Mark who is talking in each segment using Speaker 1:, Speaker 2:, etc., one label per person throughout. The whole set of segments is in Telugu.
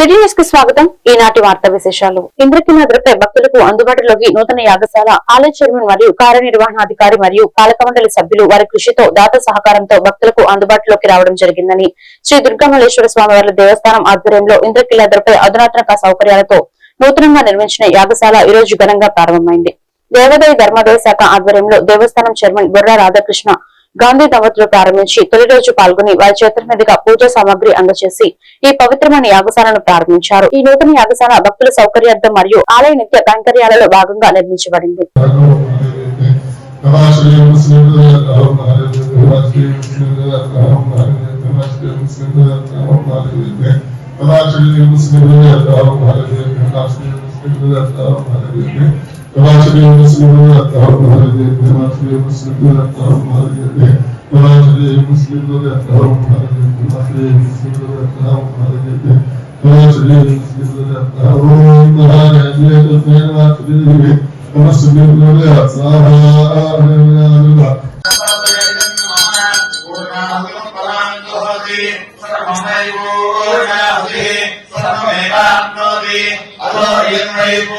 Speaker 1: సిటీ న్యూస్కి స్వాగతం. ఈనాటి వార్తా విశేషాలు. ఇంద్రకీనాథులపై భక్తులకు అందుబాటులోకి నూతన యాగశాల ఆలయ చైర్మన్ మరియు కార్యనిర్వహణాధికారి మరియు పాలక మండలి సభ్యులు వారి కృషితో దాత సహకారంతో భక్తులకు అందుబాటులోకి రావడం జరిగిందని శ్రీ దుర్గామల్లేశ్వర స్వామి వారి దేవస్థానం ఆధ్వర్యంలో ఇంద్రకీలాద్రిపై అధునాతన సౌకర్యాలతో నూతనంగా నిర్మించిన యాగశాల ఈ రోజు ఘనంగా ప్రారంభమైంది. దేవాదాయ ధర్మాదాయ శాఖ ఆధ్వర్యంలో దేవస్థానం చైర్మన్ బుర్రా రాధాకృష్ణ గాంధీ దంపతులు ప్రారంభించి తొలి రోజు పాల్గొని వారి చేతుల మీదుగా పూజా సామాగ్రి అందజేసి ఈ పవిత్రమైన యాగశాలను ప్రారంభించారు. ఈ నూతన యాగశాల భక్తుల సౌకర్యార్థం మరియు ఆలయ నిత్య కైంకర్యాలలో భాగంగా నిర్మించబడింది.
Speaker 2: ولا المسلمون يتهرون هذه ولا تبي المسلمون يتهرون هذه ولا تبي المسلمون يتهرون هذه ولا تبي
Speaker 3: المسلمون يتهرون هذه ولا تبي المسلمون ومسلمون يتهرون
Speaker 2: هذه ಸರ್ವಮೈವೋ ನಾಹಿ ಸರ್ವಮೇವಾಪ್ನೋತಿ ಅದೋ ಯನ್ಮೈಭೂ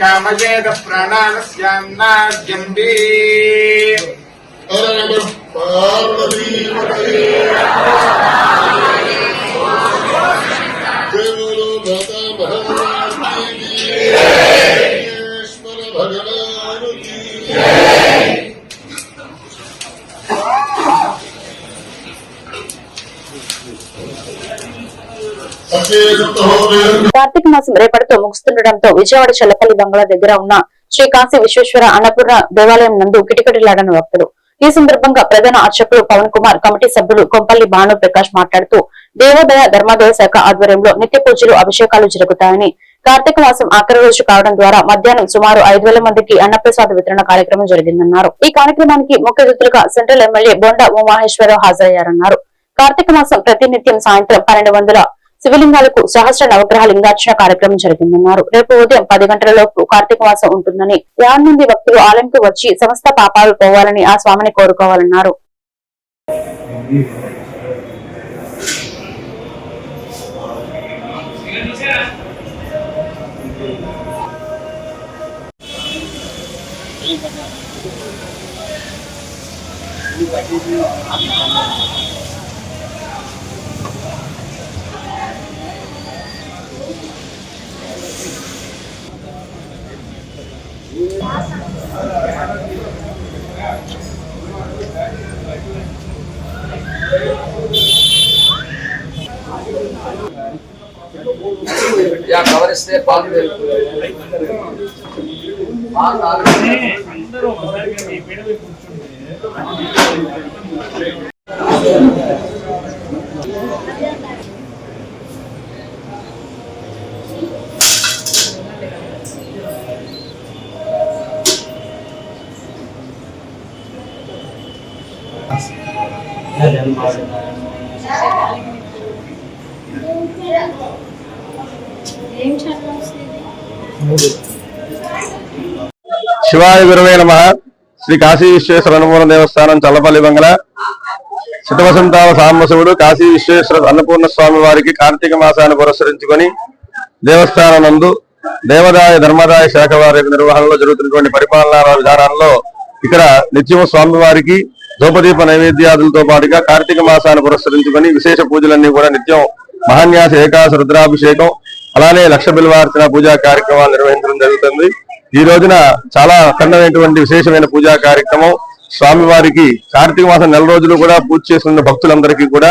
Speaker 2: కామయేద ప్రాణానస్యాన్నాద్యం దే
Speaker 1: కార్తీక మాసం రేపటితో ముగుస్తుండటంతో విజయవాడ చెల్లపల్లి బంగ్లా దగ్గర ఉన్న శ్రీ కాశీ విశ్వేశ్వర అన్నపూర్ణ దేవాలయం నందు కిటకిటలాడని భక్తులు. ఈ సందర్భంగా ప్రధాన అర్చకులు పవన్ కుమార్ కమిటీ సభ్యులు కొంపల్లి భాను ప్రకాష్ మాట్లాడుతూ దేవోదయ ధర్మాదాయ శాఖ ఆధ్వర్యంలో నిత్య పూజలు అభిషేకాలు జరుగుతాయని కార్తీక మాసం ఆఖరి రోజు కావడం ద్వారా మధ్యాహ్నం సుమారు ఐదు వేల మందికి అన్నప్రసాద వితరణ కార్యక్రమం జరిగిందన్నారు. ఈ కార్యక్రమానికి ముఖ్య అతిథులుగా సెంట్రల్ ఎమ్మెల్యే బొండా ఉమాహేశ్వరరావు హాజరయ్యారన్నారు. కార్తీక మాసం ప్రతినిత్యం సాయంత్రం పన్నెండు వందల శివలింగాలకు సహస్ర నవగ్రహ లింగార్చన కార్యక్రమం జరిగిందన్నారు. రేపు ఉదయం పది గంటలలోపు కార్తీక మాసం ఉంటుందని యాడ్ నుండి భక్తులు ఆలయంకి వచ్చి సమస్త పాపాలు పోవాలని ఆ స్వామిని కోరుకోవాలన్నారు.
Speaker 4: యా గమనిస్తే పాల్గొలేదు అందరూ ఒకసారి కూర్చుంటే
Speaker 5: శివాయ గురువే నమ. శ్రీ కాశీ విశ్వేశ్వర అన్నపూర్ణ దేవస్థానం చల్లపల్లి బంగళ. శతవసంతాల సాంబశివుడు కాశీ విశ్వేశ్వర అన్నపూర్ణ స్వామి వారికి కార్తీక మాసాన్ని పురస్కరించుకొని దేవస్థానం నందు దేవదాయ ధర్మదాయ శాఖ వారి నిర్వహణలో జరుగుతున్నటువంటి పరిపాలనా విధానాల్లో ఇక్కడ నిత్యము స్వామి వారికి ధూపదీప నైవేద్యాదులతో పాటుగా కార్తీక మాసాన్ని పురస్కరించుకొని విశేష పూజలన్నీ కూడా నిత్యం మహాన్యాస ఏకాశ రుద్రాభిషేకం అలానే లక్ష బిల్వార్చన పూజా కార్యక్రమాలు నిర్వహించడం జరుగుతుంది. ఈ రోజున చాలా అఖండమైనటువంటి విశేషమైన పూజా కార్యక్రమం స్వామివారికి కార్తీక మాసం నెల రోజులు కూడా పూజ చేస్తున్న భక్తులందరికీ కూడా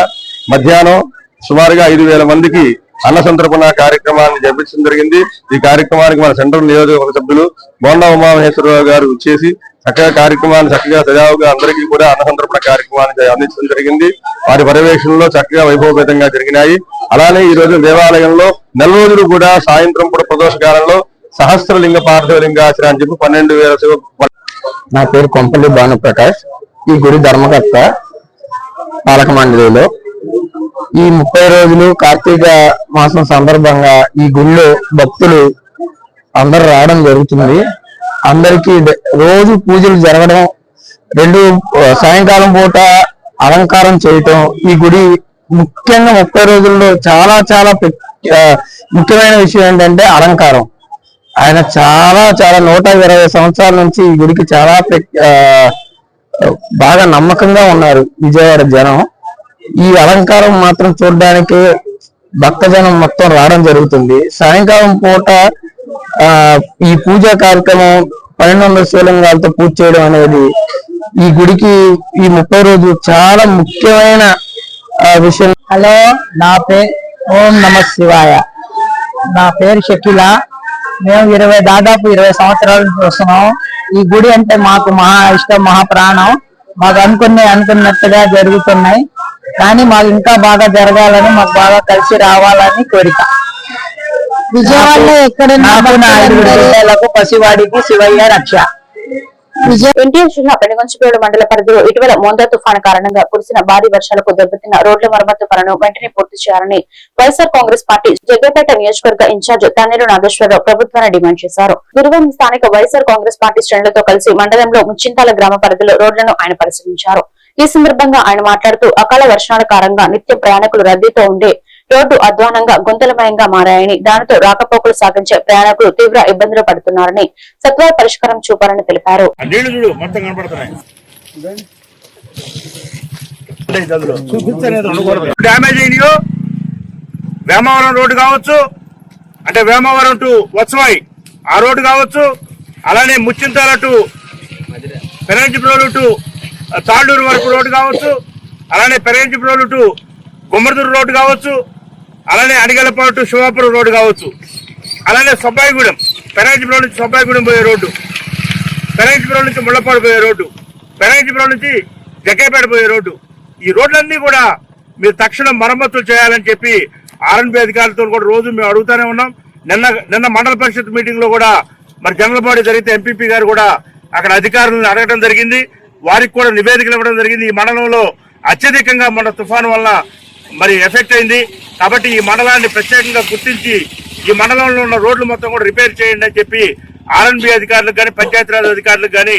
Speaker 5: మధ్యాహ్నం సుమారుగా ఐదు వేల మందికి అన్న సంతర్పణ కార్యక్రమాన్ని జరిపించడం జరిగింది. ఈ కార్యక్రమానికి మన సెంట్రల్ నియోజకవర్గ సభ్యులు బోండా ఉమామహేశ్వరరావు గారు వచ్చేసి చక్కగా కార్యక్రమాన్ని చక్కగా సజావుగా అందరికీ కూడా అన్నసంతర్పణ కార్యక్రమాన్ని అందించడం జరిగింది. వారి పర్యవేక్షణలో చక్కగా వైభవపేతంగా జరిగినాయి. అలానే ఈ రోజు దేవాలయంలో నెల రోజులు కూడా సాయంత్రం పూట ప్రదోషకాలంలో సహస్రలింగ పార్థలింగాచరణ అని చెప్పి పన్నెండు వేల శివ
Speaker 6: నా పేరు కొంపల్లి భానుప్రకాష్. ఈ గుడి ధర్మకర్త పాలక మండలిలో ఈ ముప్పై రోజులు కార్తీక మాసం సందర్భంగా ఈ గుడిలో భక్తులు అందరు రావడం జరుగుతుంది. అందరికీ రోజు పూజలు జరగడం రెండు సాయంకాలం పూట అలంకారం చేయటం ఈ గుడి ముఖ్యంగా ముప్పై రోజుల్లో చాలా చాలా ముఖ్యమైన విషయం ఏంటంటే అలంకారం. ఆయన చాలా చాలా నూట ఇరవై సంవత్సరాల నుంచి ఈ గుడికి చాలా ప్ర- బాగా నమ్మకంగా ఉన్నారు విజయవాడ జనం. ఈ అలంకారం మాత్రం చూడడానికి భక్తజనం మొత్తం రావడం జరుగుతుంది. సాయంకాలం పూట ఆ ఈ పూజా కార్యక్రమం పన్నెండు వందల శివలింగాలతో పూజ చేయడం అనేది ఈ గుడికి ఈ ముప్పై రోజులు చాలా ముఖ్యమైన విషయం. హలో నా పేరు ఓం నమ శివాయ. నా పేరు షకిల. మేము ఇరవై దాదాపు ఇరవై సంవత్సరాల నుంచి వస్తున్నాం. ఈ గుడి అంటే మాకు మహా ఇష్టం మహా ప్రాణం. మాకు అనుకునే అనుకున్నట్టుగా జరుగుతున్నాయి. కానీ మాకు ఇంకా బాగా జరగాలని మాకు బాగా కలిసి రావాలని కోరిక. విజయవాడలో ఎక్కడ నాకు నా ఐదుగురు పిల్లలకు పసివాడికి శివయ్య రక్ష.
Speaker 1: ఎన్టీఆర్ జిల్లా పెనుగంచిపేడు మండల పరిధిలో ఇటీవల మోందా తుఫాను కారణంగా కురిసిన భారీ వర్షాలకు దెబ్బతిన్న రోడ్ల మరమ్మతు పనులను వెంటనే పూర్తి చేయాలని వైఎస్ఆర్ కాంగ్రెస్ పార్టీ జగ్గపేట నియోజకవర్గ ఇన్ఛార్జ్ తన్నీరు నాగేశ్వరరావు ప్రభుత్వాన్ని డిమాండ్ చేశారు. గురువారం స్థానిక వైఎస్ఆర్ కాంగ్రెస్ పార్టీ శ్రేణులతో కలిసి మండలంలో ముచ్చింతాల గ్రామ పరిధిలో రోడ్లను ఆయన పరిశీలించారు. ఈ సందర్భంగా ఆయన మాట్లాడుతూ అకాల వర్షాల కారణంగా నిత్యం ప్రయాణికులు రద్దీతో ఉండే రోడ్డు అధ్వానంగా గుంతలమయంగా మారాయని దానితో రాకపోకలు సాగించే ప్రయాణికులు తీవ్ర ఇబ్బందులు పడుతున్నారని సత్వర పరిష్కారం చూపాలని తెలిపారు.
Speaker 7: వేమవరం రోడ్డు కావచ్చు అంటే వేమవరం టు వత్సవాయి ఆ రోడ్డు కావచ్చు అలానే ముచ్చింతాల టు పెరంజిప్రోలు టు తాళ్ళూరు వరకు రోడ్డు కావచ్చు అలానే పెరంజిప్రోలు టు గుమ్మడిదూరు రోడ్డు కావచ్చు అలానే అడిగలపాటు టు శివాపురం రోడ్డు కావచ్చు. అలానే సొబ్బాయిగూడెం పెరంజిప్రోలు నుంచి సబ్బాయిగూడెం పోయే రోడ్డు. పెరంజిపురం నుంచి ముళ్ళపాడు పోయే రోడ్డు. పెరంజిపురం నుంచి జగ్గేపేట పోయే రోడ్డు. ఈ రోడ్లన్నీ కూడా మీరు తక్షణం మరమ్మతులు చేయాలని చెప్పి ఆర్ఎన్బి అధికారులతో కూడా రోజు మేము అడుగుతూనే ఉన్నాం. నిన్న నిన్న మండల పరిషత్ మీటింగ్లో కూడా మరి జనరల్ బాడీ జరిగితే ఎంపీపీ గారు కూడా అక్కడ అధికారులను అడగడం జరిగింది. వారికి కూడా నివేదికలు ఇవ్వడం జరిగింది. ఈ మండలంలో అత్యధికంగా మన తుఫాను వల్ల మరి ఎఫెక్ట్ అయింది. కాబట్టి ఈ మండలాన్ని ప్రత్యేకంగా గుర్తించి ఈ మండలంలో ఉన్న రోడ్లు మొత్తం కూడా రిపేర్ చేయండి అని చెప్పి ఆర్ఎన్బి అధికారులకు కానీ పంచాయతీరాజ్ అధికారులకు కానీ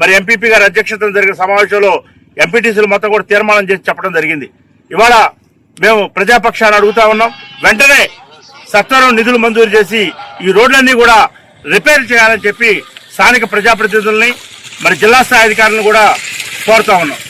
Speaker 7: మరి ఎంపీపీ గారి అధ్యక్షతన జరిగిన సమావేశంలో ఎంపీటీసీలు మొత్తం కూడా తీర్మానం చేసి చెప్పడం జరిగింది. ఇవాళ మేము ప్రజాపక్షాన్ని అడుగుతా ఉన్నాం. వెంటనే సత్వరం నిధులు మంజూరు చేసి ఈ రోడ్లన్నీ కూడా రిపేర్ చేయాలని చెప్పి స్థానిక ప్రజాప్రతినిధుల్ని మరి జిల్లా స్థాయి అధికారులను కూడా కోరుతా ఉన్నాం.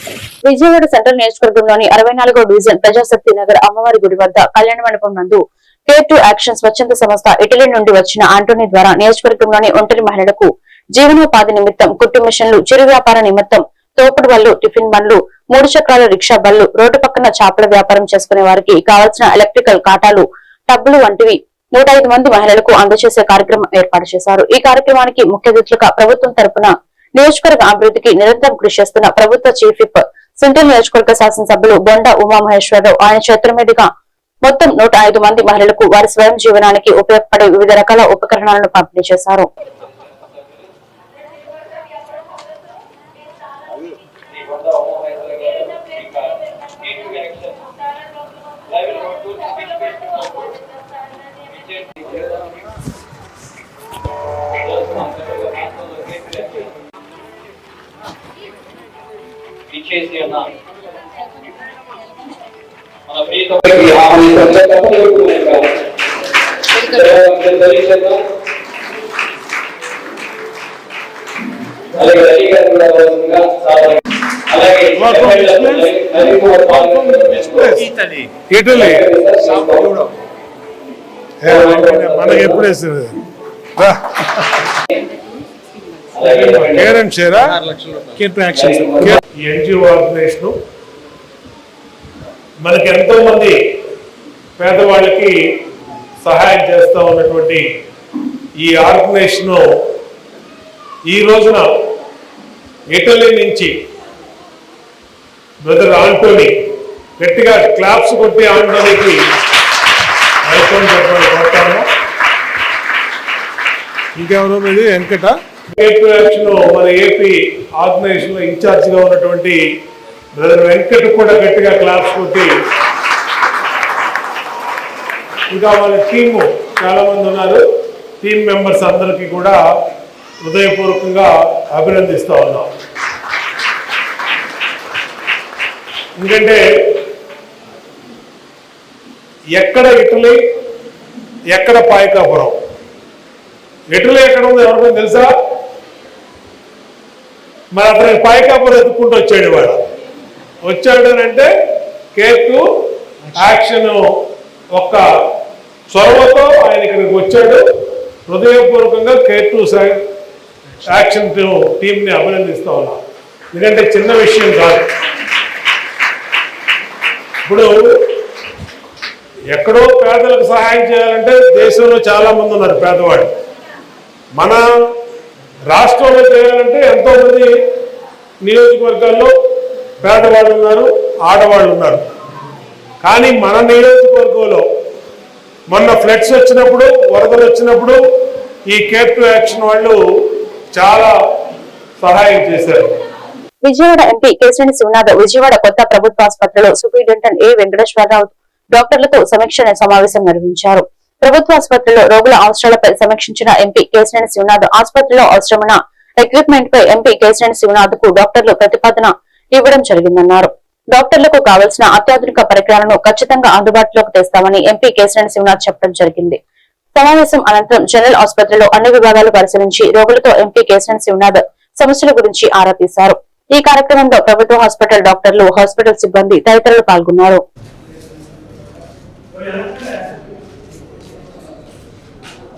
Speaker 1: విజయవాడ సెంట్రల్ నియోజకవర్గంలోని అరవై నాలుగో డివిజన్ ప్రజాశక్తి నగర్ అమ్మవారి గుడి వద్ద కళ్యాణ మండపం నందు కేర్ టు యాక్షన్ స్వచ్ఛంద సంస్థ ఇటలీ నుండి వచ్చిన ఆంటోనీ ద్వారా నియోజకవర్గంలోని ఒంటరి మహిళలకు జీవనోపాధి నిమిత్తం కుట్టు మిషన్లు చిరు వ్యాపార నిమిత్తం తోపుడు బళ్ళు టిఫిన్ బండ్లు మూడు చక్రాల రిక్షా బళ్ళు రోడ్డు పక్కన చేపల వ్యాపారం చేసుకునే వారికి కావలసిన ఎలక్ట్రికల్ కాటాలు టబ్బులు వంటివి నూట ఐదు మంది మహిళలకు అందజేసే కార్యక్రమం ఏర్పాటు చేశారు. ఈ కార్యక్రమానికి ముఖ్య అతిథులుగా ప్రభుత్వం తరపున నియోజకవర్గ అభివృద్ధికి నిరంతరం కృషి చేస్తున్న ప్రభుత్వ చీఫ్ విప్ సింటల్ నియోజకవర్గ శాసనసభ్యులు బొండ ఉమామహేశ్వరరావు. ఆయన చేతుల మీదుగా మొత్తం నూట ఐదు మంది మహిళలకు వారి స్వయం జీవనానికి ఉపయోగపడే వివిధ రకాల ఉపకరణాలను పంపిణీ చేశారు.
Speaker 8: ఇచ్చేసి అన్న. మన అలాగే కూడా అవసరంగా సాధారణ పాల్గొన్నారు.
Speaker 7: ఇటలీ. మనకి ఎప్పుడు వేస్తుంది పేరెంట్స్ షేరా
Speaker 9: ఎన్జిఓ ఆర్గనైజేషన్ మనకి ఎంతో మంది పేదవాళ్ళకి సహాయం చేస్తూ ఉన్నటువంటి ఈ ఆర్గనైజేషన్ ఈ రోజున ఇటలీ నుంచి బ్రదర్ ఆంటోనీ గట్టిగా క్లాప్స్ కొట్టి ఆంటోనీకి వెల్కమ్ చెప్పాలి కొట్టాము
Speaker 7: ఇంకెవరు మీది? వెంకట.
Speaker 9: ఏపీ యాక్షన్ మన ఏపీ ఆర్గనైజేషన్లో ఇన్ఛార్జ్గా ఉన్నటువంటి బ్రదర్ వెంకట్ కూడా గట్టిగా క్లాప్స్ కొట్టి ఇంకా వాళ్ళ టీము చాలా మంది ఉన్నారు. టీం మెంబర్స్ అందరికీ కూడా హృదయపూర్వకంగా అభినందిస్తూ ఉన్నాం. ఎందుకంటే ఎక్కడ ఇటలీ ఎక్కడ పాయకాపురం? ఇటలీ ఎక్కడ ఉందో ఎవరికైనా తెలుసా? మరి అతనికి పాయకాపురం ఎత్తుకుంటూ వచ్చాడు వాడు వచ్చాడు అని అంటే కేక్ యాక్షన్ ఒక్క చొరవతో ఆయన ఇక్కడికి వచ్చాడు. హృదయపూర్వకంగా కేటు యాక్షన్ టీంని అభినందిస్తా ఉన్నా. ఎందుకంటే చిన్న విషయం కాదు. ఇప్పుడు ఎక్కడో పేదలకు సహాయం చేయాలంటే దేశంలో చాలా మంది ఉన్నారు పేదవాళ్ళు. మన రాష్ట్రంలో చేయాలంటే ఎంతోమంది నియోజకవర్గాల్లో పేదవాళ్ళు ఉన్నారు ఆడవాళ్ళు ఉన్నారు. కానీ మన నియోజకవర్గంలో మొన్న ఫ్లడ్స్ వచ్చినప్పుడు వరదలు వచ్చినప్పుడు ఈ కేప్ టు యాక్షన్ వాళ్ళు చాలా సహాయం చేశారు.
Speaker 1: విజయవాడ ఎంపీ కేశినేని శివనాథ్ విజయవాడ కొత్త ప్రభుత్వ ఆసుపత్రిలో సూపరింటెండెంట్ ఏ వెంకటేశ్వరరావు డాక్టర్లతో సమీక్ష సమావేశం నిర్వహించారు. ప్రభుత్వ ఆసుపత్రిలో రోగుల అవసరాలపై సమీక్షించిన ఎంపీ కేశినేని శివనాథ్ ఆసుపత్రిలో అవసరమైన రిక్రూట్మెంట్ పై ఎంపీ కేశినేని శివనాథ్కు డాక్టర్లు ప్రతిపాదన ఇవ్వడం జరిగిందన్నారు. డాక్టర్లకు కావలసిన అత్యాధునిక పరికరాలను ఖచ్చితంగా అందుబాటులోకి తెస్తామని ఎంపీ కేశినేని శివనాథ్ చెప్పడం జరిగింది. సమావేశం అనంతరం జనరల్ ఆసుపత్రిలో అన్ని విభాగాలు పరిశీలించి రోగులతో ఎంపీ కేశినేని శివనాథ్ సమస్యల గురించి ఆరా తీశారు ఈ కార్యక్రమంలో ప్రభుత్వ హాస్పిటల్ డాక్టర్లు హాస్పిటల్ సిబ్బంది తదితరులు పాల్గొన్నారు.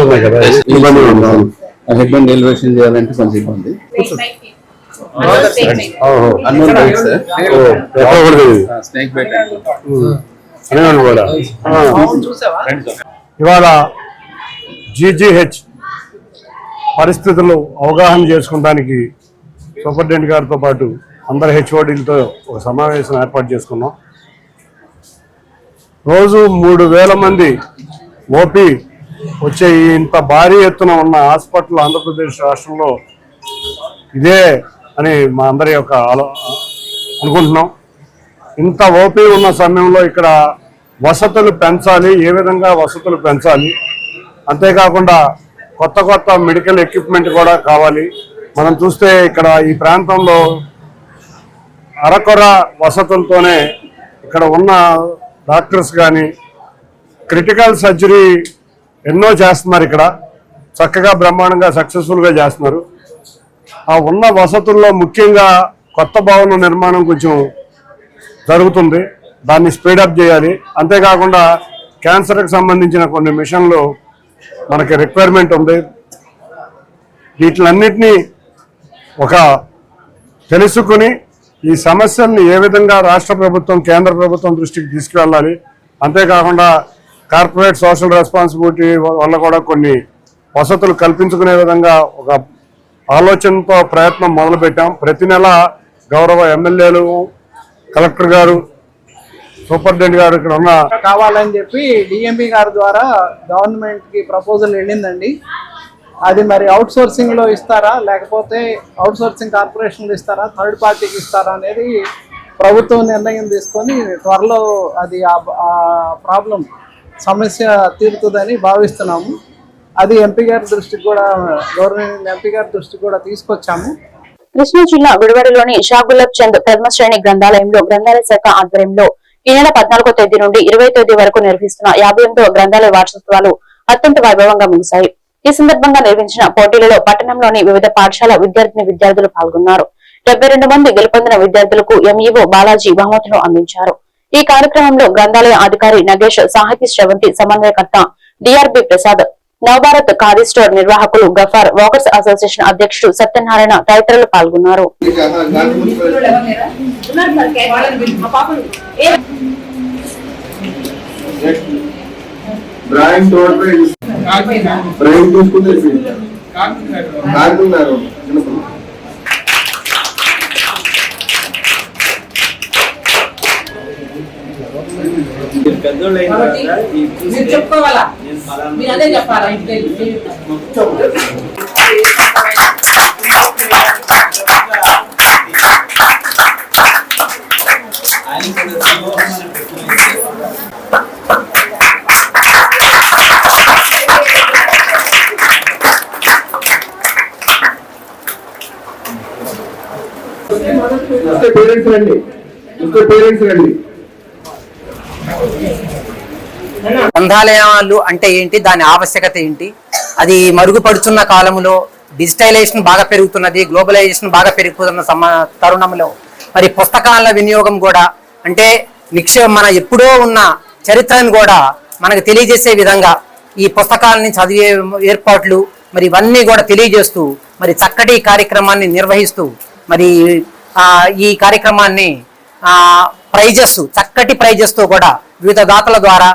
Speaker 10: ఉన్నాయి కదా ఇబ్బంది
Speaker 11: ఎలివేషన్ చేయాలంటే కొంచెం ఇబ్బంది. అన్నోన్. స్నేక్.
Speaker 10: ఇవాళ జీజీహెచ్ పరిస్థితులు అవగాహన చేసుకోవడానికి సూపరింటెండెంట్ గారితో పాటు అందరు హెచ్ఓడీలతో ఒక సమావేశం ఏర్పాటు చేసుకున్నాం. రోజు మూడు వేల మంది ఓపీ వచ్చే ఇంత భారీ ఎత్తున ఉన్న హాస్పిటల్ ఆంధ్రప్రదేశ్ రాష్ట్రంలో ఇదే అని మా అందరి యొక్క ఆలో అనుకుంటున్నాం. ఇంత ఓపీ ఉన్న సమయంలో ఇక్కడ వసతులు పెంచాలి ఏ విధంగా వసతులు పెంచాలి అంతేకాకుండా కొత్త కొత్త మెడికల్ ఎక్విప్మెంట్ కూడా కావాలి. మనం చూస్తే ఇక్కడ ఈ ప్రాంతంలో అరకొర వసతులతోనే ఇక్కడ ఉన్న డాక్టర్స్ కానీ క్రిటికల్ సర్జరీ ఎన్నో చేస్తున్నారు ఇక్కడ. చక్కగా బ్రహ్మాండంగా సక్సెస్ఫుల్గా చేస్తున్నారు. ఆ ఉన్న వసతుల్లో ముఖ్యంగా కొత్త భవనం నిర్మాణం కొంచెం జరుగుతుంది. దాన్ని స్పీడప్ చేయాలి. అంతేకాకుండా క్యాన్సర్కి సంబంధించిన కొన్ని మిషన్లు మనకి రిక్వైర్మెంట్ ఉంది. వీటిలన్నిటినీ ఒక తెలుసుకుని ఈ సమస్యల్ని ఏ విధంగా రాష్ట్ర ప్రభుత్వం కేంద్ర ప్రభుత్వం దృష్టికి తీసుకువెళ్ళాలి. అంతేకాకుండా కార్పొరేట్ సోషల్ రెస్పాన్సిబిలిటీ వల్ల కూడా కొన్ని వసతులు కల్పించుకునే విధంగా ఒక ఆలోచనతో ప్రయత్నం మొదలుపెట్టాం. ప్రతి నెల గౌరవ ఎమ్మెల్యేలు కలెక్టర్ గారు సూపరింటెండెంట్ గారు ఇక్కడ ఉన్న
Speaker 12: కావాలని చెప్పి డిఎంపీ గారి ద్వారా గవర్నమెంట్కి ప్రపోజల్ వెళ్ళిందండి అది మరి అవుట్ సోర్సింగ్లో ఇస్తారా? లేకపోతే అవుట్ సోర్సింగ్ కార్పొరేషన్లు ఇస్తారా? థర్డ్ పార్టీకి ఇస్తారా అనేది ప్రభుత్వం నిర్ణయం తీసుకొని త్వరలో అది ఆ ప్రాబ్లం సమస్య తీరుతుందని భావిస్తున్నాము. అది ఎంపీ గారి దృష్టికి కూడా గవర్నమెంట్ ఎంపీ గారి దృష్టికి కూడా తీసుకొచ్చాము.
Speaker 1: కృష్ణా జిల్లా గుడివాడలోని షాగులబ్ చంద్ పద్మశ్రేణి గ్రంథాలయంలో గ్రంథాలయ శాఖ ఆధ్వర్యంలో ఈ నెల పద్నాలుగో తేదీ నుండి ఇరవై తేదీ వరకు నిర్వహిస్తున్న యాభై ఎనిమిదో గ్రంథాలయ వార్షోత్సవాలు అత్యంత వైభవంగా ముగిశాయి. ఈ సందర్భంగా నిర్వహించిన పోటీలలో పట్టణంలోని వివిధ పాఠశాల విద్యార్థిని విద్యార్థులు పాల్గొన్నారు. డెబ్బై రెండు మంది గెలుపొందిన విద్యార్థులకు ఎంఈఓ బాలాజీ బహుమతులు అందించారు. ఈ కార్యక్రమంలో గ్రంథాలయ అధికారి నగేష్ సాహితీ శ్రవంతి సమన్వయకర్త డిఆర్బి ప్రసాద్ నవభారత్ ఖాదీ స్టోర్ నిర్వాహకులు గఫార్ వాకర్స్ అసోసియేషన్ అధ్యక్షుడు సత్యనారాయణ తదితరులు పాల్గొన్నారు.
Speaker 5: తోడు డ్రాయింగ్
Speaker 13: చెప్పుకోవాలా? మీరు అదే చెప్పాలా
Speaker 5: పేరెంట్స్ రండి. ఇంకా పేరెంట్స్ రండి.
Speaker 14: గ్రంథాలయాలు అంటే ఏంటి? దాని ఆవశ్యకత ఏంటి? అది మరుగుపడుతున్న కాలంలో డిజిటలైజేషన్ బాగా పెరుగుతున్నది గ్లోబలైజేషన్ బాగా పెరుగుతున్న సమ తరుణంలో మరి పుస్తకాల వినియోగం కూడా అంటే నిక్షే మన ఎప్పుడో ఉన్న చరిత్రను కూడా మనకు తెలియజేసే విధంగా ఈ పుస్తకాలని చదివే ఏర్పాట్లు మరి ఇవన్నీ కూడా తెలియజేస్తూ మరి చక్కటి కార్యక్రమాన్ని నిర్వహిస్తూ మరి ఈ కార్యక్రమాన్ని ప్రైజెస్ చక్కటి ప్రైజెస్తో కూడా వివిధ దాతల ద్వారా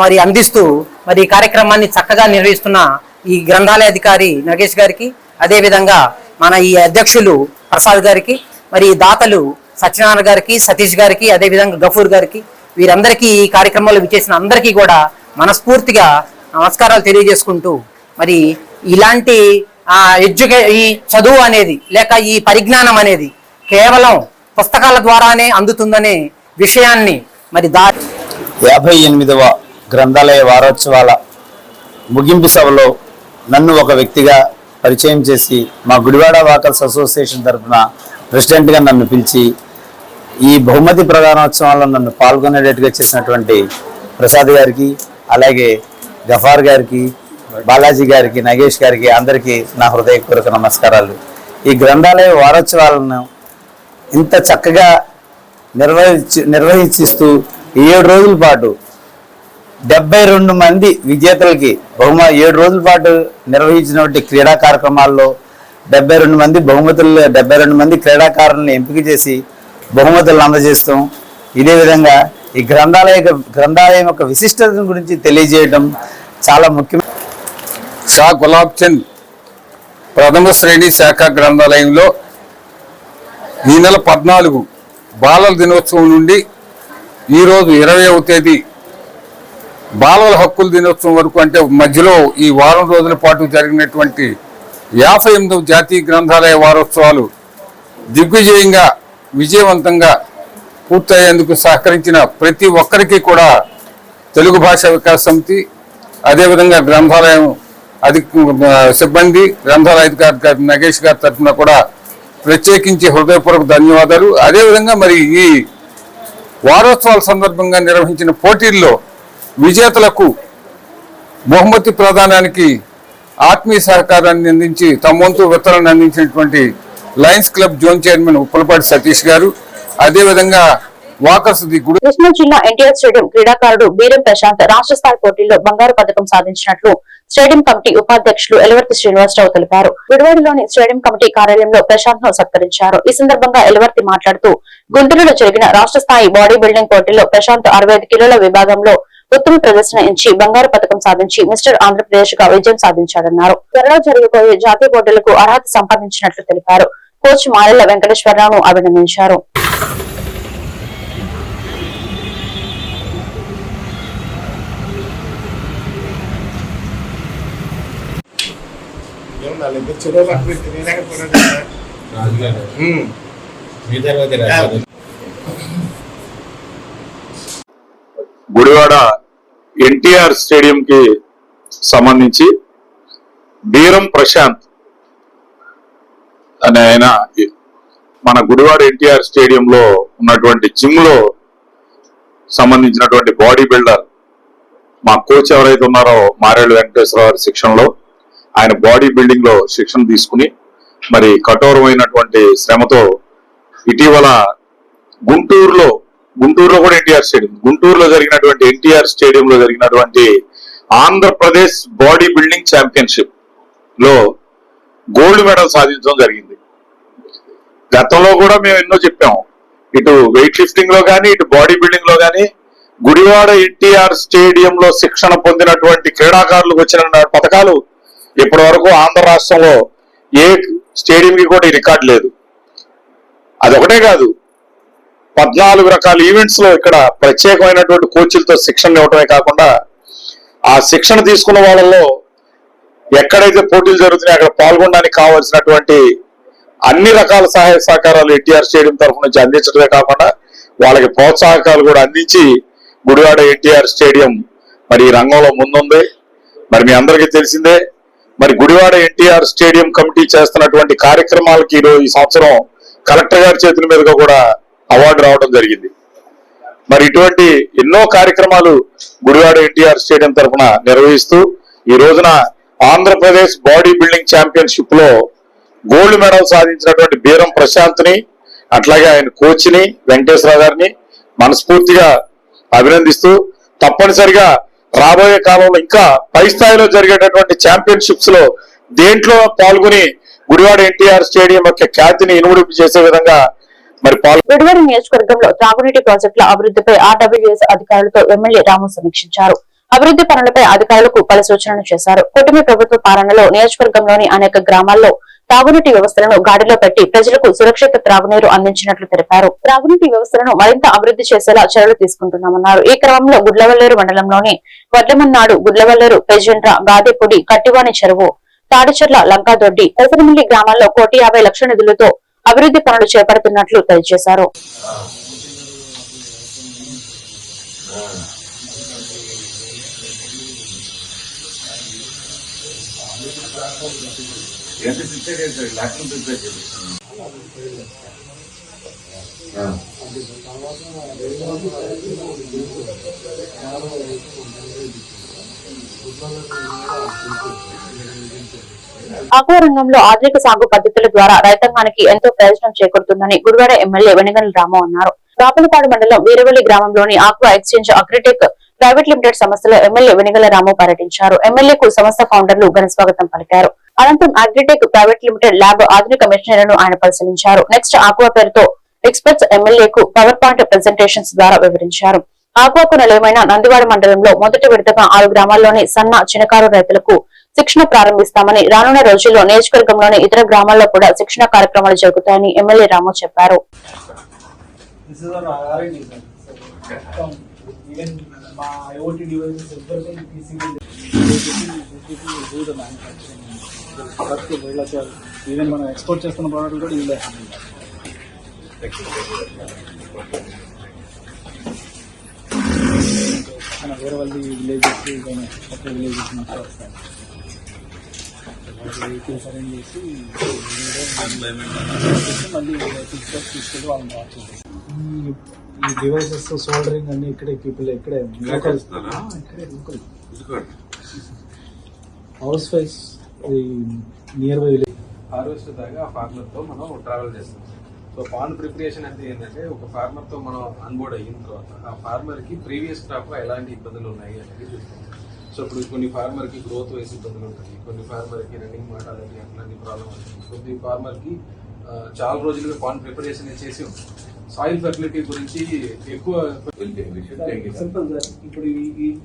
Speaker 14: మరి అందిస్తూ మరి ఈ కార్యక్రమాన్ని చక్కగా నిర్వహిస్తున్న ఈ గ్రంథాలయ అధికారి నగేష్ గారికి అదేవిధంగా మన ఈ అధ్యక్షులు ప్రసాద్ గారికి మరి దాతలు సత్యనారాయణ గారికి సతీష్ గారికి అదే విధంగా గఫూర్ గారికి వీరందరికీ ఈ కార్యక్రమంలో విచ్చేసిన అందరికీ కూడా మనస్ఫూర్తిగా నమస్కారాలు తెలియజేసుకుంటూ మరి ఇలాంటి ఎడ్యుకే ఈ చదువు అనేది లేక ఈ పరిజ్ఞానం అనేది కేవలం పుస్తకాల ద్వారానే అందుతుందనే విషయాన్ని మరి దా
Speaker 15: యాభై ఎనిమిదవ గ్రంథాలయ వారోత్సవాల ముగింపు సభలో నన్ను ఒక వ్యక్తిగా పరిచయం చేసి మా గుడివాడ వాకర్స్ అసోసియేషన్ తరఫున ప్రెసిడెంట్గా నన్ను పిలిచి ఈ బహుమతి ప్రధానోత్సవాల్లో నన్ను పాల్గొనేటట్టుగా చేసినటువంటి ప్రసాద్ గారికి అలాగే గఫార్ గారికి బాలాజీ గారికి నగేష్ గారికి అందరికీ నా హృదయపూర్వక నమస్కారాలు. ఈ గ్రంథాలయ వారోత్సవాలను ఇంత చక్కగా నిర్వహించి నిర్వహిస్తూ ఏడు రోజుల పాటు డెబ్బై రెండు మంది విజేతలకి బహుమ ఏడు రోజుల పాటు నిర్వహించినటువంటి క్రీడా కార్యక్రమాల్లో డెబ్బై రెండు మంది బహుమతులు డెబ్బై రెండు మంది క్రీడాకారులను ఎంపిక చేసి బహుమతులను అందజేస్తాం. ఇదే విధంగా ఈ గ్రంథాలయ గ్రంథాలయం యొక్క విశిష్టత గురించి తెలియజేయడం చాలా ముఖ్యం.
Speaker 11: షా గులాబ్ చంద్ ప్రథమ శ్రేణి శాఖ గ్రంథాలయంలో ఈ నెల పద్నాలుగు బాలల దినోత్సవం నుండి ఈరోజు ఇరవైవ తేదీ బాలల హక్కుల దినోత్సవం వరకు అంటే మధ్యలో ఈ వారం రోజుల పాటు జరిగినటువంటి యాభై ఎనిమిదవ జాతీయ గ్రంథాలయ వారోత్సవాలు దిగ్విజయంగా విజయవంతంగా పూర్తయ్యేందుకు సహకరించిన ప్రతి ఒక్కరికి కూడా తెలుగు భాష వికాస సమితి అదేవిధంగా గ్రంథాలయం అధి సిబ్బంది గ్రంథాలయ అధికారి గారి నగేష్ గారి తరఫున కూడా ప్రత్యేకించి హృదయపూర్వక ధన్యవాదాలు. అదేవిధంగా మరి ఈ వారోత్సవాల సందర్భంగా నిర్వహించిన పోటీల్లో విజేతలకు బహుమతి ప్రదానానికి ఆత్మీయ సహకారాన్ని అందించి తమ వంతు విత్తనాన్ని అందించినటువంటి Lions Club zone chairman Uppalapati Satish గారు. అదేవిధంగా వాకర్స్ ది గుడి
Speaker 1: కృష్ణా జిల్లా ఎన్టీఆర్ స్టేడియం క్రీడాకారుడు బీరం ప్రశాంత్ రాష్ట్ర స్థాయి పోటీల్లో బంగారు పథకం సాధించినట్లు స్టేడియం కమిటీ ఉపాధ్యక్షులు ఎలవర్తి శ్రీనివాసరావు తెలిపారు. విడివాడలోని స్టేడియం కమిటీ కార్యాలయంలో ప్రశాంత్ను సత్కరించారు. ఈ సందర్భంగా ఎలవర్తి మాట్లాడుతూ గుంటూరులో జరిగిన రాష్ట్ర స్థాయి బాడీ బిల్డింగ్ పోటీలో ప్రశాంత్ అరవై కిలోల విభాగంలో ఉత్తమ ప్రదర్శన ఇచ్చి బంగారు పథకం సాధించి మిస్టర్ ఆంధ్రప్రదేశ్గా విజయం సాధించారన్నారు. త్వరలో జరిగిపోయే జాతీయ పోటీలకు అర్హత సంపాదించినట్లు తెలిపారు. కోచ్ మారెల్ల వెంకటేశ్వరరావును అభినందించారు.
Speaker 16: గుడివాడ ఎన్టీఆర్ స్టేడియం కి సంబంధించి బీరం ప్రశాంత్ అనే ఆయన మన గుడివాడ ఎన్టీఆర్ స్టేడియంలో ఉన్నటువంటి జిమ్లో సంబంధించినటువంటి బాడీ బిల్డర్ మా కోచ్ ఎవరైతే ఉన్నారో మారేడు వెంకటేశ్వర శిక్షణలో ఆయన బాడీ బిల్డింగ్లో శిక్షణ తీసుకుని మరి కఠోరమైనటువంటి శ్రమతో ఇటీవల గుంటూరులో గుంటూరులో కూడా ఎన్టీఆర్ స్టేడియం గుంటూరులో జరిగినటువంటి ఎన్టీఆర్ స్టేడియంలో జరిగినటువంటి ఆంధ్రప్రదేశ్ బాడీ బిల్డింగ్ ఛాంపియన్షిప్లో గోల్డ్ మెడల్ సాధించడం జరిగింది. గతంలో కూడా మేము ఎన్నో చెప్పాము ఇటు వెయిట్ లిఫ్టింగ్లో కానీ ఇటు బాడీ బిల్డింగ్లో కానీ గుడివాడ ఎన్టీఆర్ స్టేడియం లో శిక్షణ పొందినటువంటి క్రీడాకారులకు వచ్చిన పథకాలు ఇప్పటి వరకు ఆంధ్ర రాష్ట్రంలో ఏ స్టేడియం కి కూడా రికార్డు లేదు. అదొకటే కాదు పద్నాలుగు రకాల ఈవెంట్స్లో ఇక్కడ ప్రత్యేకమైనటువంటి కోచ్లతో శిక్షణ ఇవ్వటమే కాకుండా ఆ శిక్షణ తీసుకున్న వాళ్ళలో ఎక్కడైతే పోటీలు జరుగుతున్నాయో అక్కడ పాల్గొనడానికి కావాల్సినటువంటి అన్ని రకాల సహాయ సహకారాలు ఎన్టీఆర్ స్టేడియం తరఫు నుంచి అందించడమే కాకుండా వాళ్ళకి ప్రోత్సాహకాలు కూడా అందించి గుడివాడ ఎన్టీఆర్ స్టేడియం మరి ఈ రంగంలో ముందుంది. మరి మీ అందరికీ తెలిసిందే మరి గుడివాడ ఎన్టీఆర్ స్టేడియం కమిటీ చేస్తున్నటువంటి కార్యక్రమాలకి ఈరోజు ఈ సంవత్సరం కలెక్టర్ గారి చేతుల మీదుగా కూడా అవార్డు రావడం జరిగింది. మరి ఇటువంటి ఎన్నో కార్యక్రమాలు గుడివాడ ఎన్టీఆర్ స్టేడియం తరఫున నిర్వహిస్తూ ఈ రోజున ఆంధ్రప్రదేశ్ బాడీ బిల్డింగ్ ఛాంపియన్షిప్లో గోల్డ్ మెడల్ సాధించినటువంటి బీరం ప్రశాంత్ని అట్లాగే ఆయన కోచ్ని వెంకటేశ్వర గారిని మనస్ఫూర్తిగా అభినందిస్తూ తప్పనిసరిగా రాబోయే కాలంలో ఇంకా పై స్థాయిలో జరిగేటటువంటి ఛాంపియన్షిప్స్లో దేంట్లో పాల్గొని గుడివాడ ఎన్టీఆర్ స్టేడియం యొక్క ఖ్యాతిని ఇనుముడింపు చేసే విధంగా మరి పాల్గొ
Speaker 1: నియోజకవర్గంలో త్రాగునీటి ప్రాజెక్టుల అభివృద్ధిపై ఆర్డబ్ల్యూఎస్ అధికారులతో ఎమ్మెల్యే రాము సమీక్షించారు. అభివృద్ధి పనులపై అధికారులకు పలు సూచనలు చేశారు. కుటుంబ ప్రభుత్వ పాలనలో నియోజకవర్గంలోని అనేక గ్రామాల్లో తాగునీటి వ్యవస్థలను గాడిలో పెట్టి ప్రజలకు సురక్షిత త్రాగునీరు అందించినట్లు తెలిపారు. త్రాగునీటి వ్యవస్థలను మరింత అభివృద్ధి చేసేలా చర్యలు తీసుకుంటున్నామన్నారు. ఈ క్రమంలో గుడ్లవల్లేరు మండలంలోని వడ్లమన్నాడు గుడ్లవల్లేరు పెజెండ్ర గాదేపూడి కట్టివాణి చెరువు తాడిచెర్ల లంకాదొడ్డి పెసరమిల్లి గ్రామాల్లో కోటి యాభై లక్షల నిధులతో అభివృద్ధి పనులు చేపడుతున్నట్లు తెలియజేశారు. ఆక్వా రంగంలో ఆధునిక సాగు పద్ధతుల ద్వారా రైతాంగానికి ఎంతో ప్రయోజనం చేకూరుతుందని గురువారం ఎమ్మెల్యే వెనుగల రాము అన్నారు. రాపలపాడు మండలం వీరవల్లి గ్రామంలోని Aqua Exchange Agritech Private Limited సంస్థలో ఎమ్మెల్యే వెనుగల రాము పర్యటించారు. ఎమ్మెల్యేకు సంస్థ ఫౌండర్లు ఘన స్వాగతం పలికారు. అనంతరం అగ్రిటెక్ ప్రైవేట్ లిమిటెడ్ ల్యాబ్ ఆధునిక మెషినరీలను ఆయన పరిశీలించారు. నెక్స్ట్ ఆక్వా పేరుతో ఎక్స్పర్ట్స్ ఎమ్మెల్యేకు పవర్ పాయింట్ ప్రెజెంటేషన్స్ ద్వారా వివరించారు. ఆక్వాకు నిలయమైన నందివాడ మండలంలో మొదటి విడతగా ఆరు గ్రామాల్లోని సన్న చిన్నకారు రైతులకు శిక్షణ ప్రారంభిస్తామని రానున్న రోజుల్లో నియోజకవర్గంలోని ఇతర గ్రామాల్లో కూడా శిక్షణ కార్యక్రమాలు జరుగుతాయని ఎమ్మెల్యే రాము చెప్పారు.
Speaker 12: ఈవెన్ మనం ఎక్స్పోర్ట్ చేస్తున్న ప్రోడక్ట్ కూడా మన వేరే వాళ్ళ విలేజెస్ కానీ కొత్త విలేజెస్ నుంచి వస్తాయి వెహికల్స్ అరేంజ్ చేసి మళ్ళీ తీసుకొని తీసుకెళ్ళి వాళ్ళని వాచ్ ఈ డివైసెస్ సోల్డరింగ్ అన్ని ఇక్కడే పీపుల్ ఇక్కడే లోకల్ ఇక్కడే local
Speaker 17: house wise near by village
Speaker 18: harvest దాకా ఆ ఫార్మర్తో మనం ట్రావెల్ చేస్తాం. సో పాన్ ప్రిపరేషన్ అంటే ఏంటంటే ఒక ఫార్మర్తో మనం అన్బోర్డ్ అయిన తర్వాత ఆ ఫార్మర్కి ప్రీవియస్ క్రాప్లో ఎలాంటి ఇబ్బందులు ఉన్నాయి అనేది చూస్తాం. సో ఇప్పుడు కొన్ని ఫార్మర్కి గ్రోత్ వేసి ఇబ్బందులు ఉంటాయి. కొన్ని ఫార్మర్కి రన్నింగ్ మాటాలని అట్లాంటి ప్రాబ్లం ఉంటుంది కొద్ది ఫార్మర్కి చాలా రోజులుగా పాన్ ప్రిపరేషన్ చేసి ఉంటాం సాయిల్ ఫెర్టిలిటీ గురించి ఎక్కువ
Speaker 17: సింపుల్ సార్ ఇప్పుడు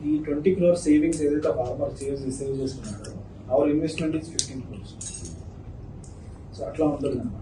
Speaker 17: ఈ- ట్వంటీ క్రోర్ సేవింగ్స్ ఏదైతే ఫార్మర్ సేవ్ సేవ్ చేస్తున్నాడో our investment is fifteen crores so అట్లా ఉంటుంది అనమాట